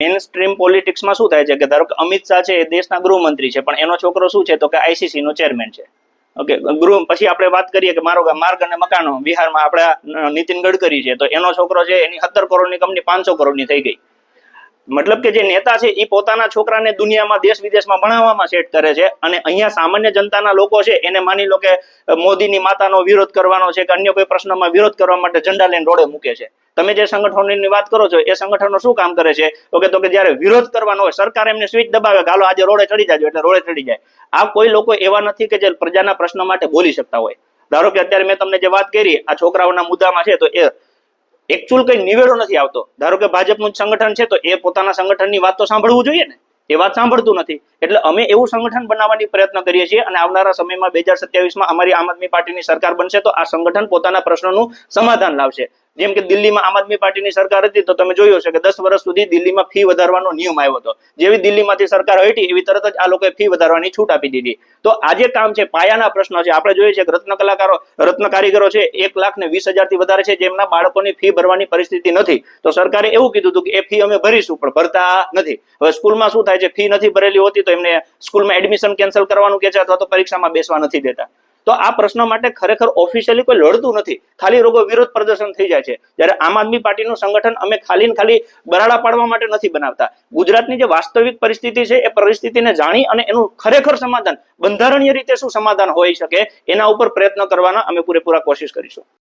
Main stream પોલિટિક્સમાં શું થાય છે કે ધારો કે અમિત શાહ છે એ દેશના ગૃહમંત્રી છે, પણ એનો છોકરો શું છે તો કે આઈસીસી નો ચેરમેન છે. ઓકે ગૃહ, પછી આપણે વાત કરીએ કે મારો માર્ગ અને મકાનો, બિહારમાં આપણા નીતિન ગડકરી છે તો એનો છોકરો છે એની સત્તર કરોડની કંપની પાંચસો કરોડની થઈ ગઈ. મતલબ કે જે નેતા છે એ પોતાના છોકરાને દુનિયામાં દેશ વિદેશમાં ભણાવવામાં સેટ કરે છે અને અહીંયા સામાન્ય જનતાના લોકો છે, એને માની લો કે મોદીની માતાનો વિરોધ કરવાનો છે કે અન્ય કોઈ પ્રશ્નમાં વિરોધ કરવા માટે ઝંડા લઈને રોડે મૂકે છે. તમે જે સંગઠનોની વાત કરો છો, એ સંગઠનો શું કામ કરે છે? તો કે તો કે જ્યારે વિરોધ કરવાનો હોય, સરકાર એમને સ્વિચ દબાવે ગાલો આજે રોડે ચડી જાજો, એટલે રોડે ચડી જાય. આ કોઈ લોકો એવા નથી કે જે પ્રજાના પ્રશ્ન માટે બોલી શકતા હોય. ધારો કે અત્યારે મેં તમને જે વાત કરી, આ છોકરાઓના મુદ્દામાં છે, તો એ એકચ્યુઅલ કઈ નિવેડો નથી આવતો. ધારો કે ભાજપનું જ સંગઠન છે, તો એ પોતાના સંગઠનની વાત તો સાંભળવું જોઈએ ને? એ વાત સાંભળતું નથી. એટલે અમે એવું સંગઠન બનાવવાની પ્રયત્ન કરીએ છીએ અને આવનારા સમયમાં બે હજાર સત્યાવીસમાં અમારી આમ આદમી પાર્ટીની સરકાર બનશે તો આ સંગઠન પોતાના પ્રશ્નોનું સમાધાન લાવશે. જેમ કે દિલ્હીમાં આમ આદમી પાર્ટીની સરકાર હતી તો તમે જોયું હશે કે દસ વર્ષ સુધી દિલ્હીમાં ફી વધારવાનો નિયમ આવ્યો હતો. જેવી દિલ્હીમાંથી સરકાર હટી, એવી તરત જ આ લોકોએ ફી વધારવાની છૂટ આપી દીધી. તો આ કામ છે, પાયાના પ્રશ્નો છે, આપણે જોઈએ છે કે રત્ન કલાકારો, રત્ન કારીગરો છે, એક લાખ ને વીસ હજારથી વધારે છે જેમના બાળકોની ફી ભરવાની પરિસ્થિતિ નથી. તો સરકારે એવું કીધું હતું કે એ ફી અમે ભરીશું, પણ ભરતા નથી. હવે સ્કૂલમાં શું થાય છે? ફી નથી ભરેલી હોતી તો એમને સ્કૂલમાં એડમિશન કેન્સલ કરવાનું કે છે અથવા તો પરીક્ષામાં બેસવા નથી દેતા. તો આ પ્રશ્ન માટે ખરેખર ઓફિશિયલી કોઈ લડતું નથી. ખાલી રોગો વિરોધ પ્રદર્શન થઈ જાય છે. જ્યારે આમ આદમી પાર્ટીનું સંગઠન અમે ખાલી ખાલી બરાડા પાડવા માટે નથી બનાવતા. ગુજરાતની જે વાસ્તવિક પરિસ્થિતિ છે, એ પરિસ્થિતિને જાણી અને એનું ખરેખર સમાધાન બંધારણીય રીતે શું સમાધાન હોઈ શકે, એના ઉપર પ્રયત્ન કરવાના અમે પૂરેપૂરા કોશિશ કરીશું.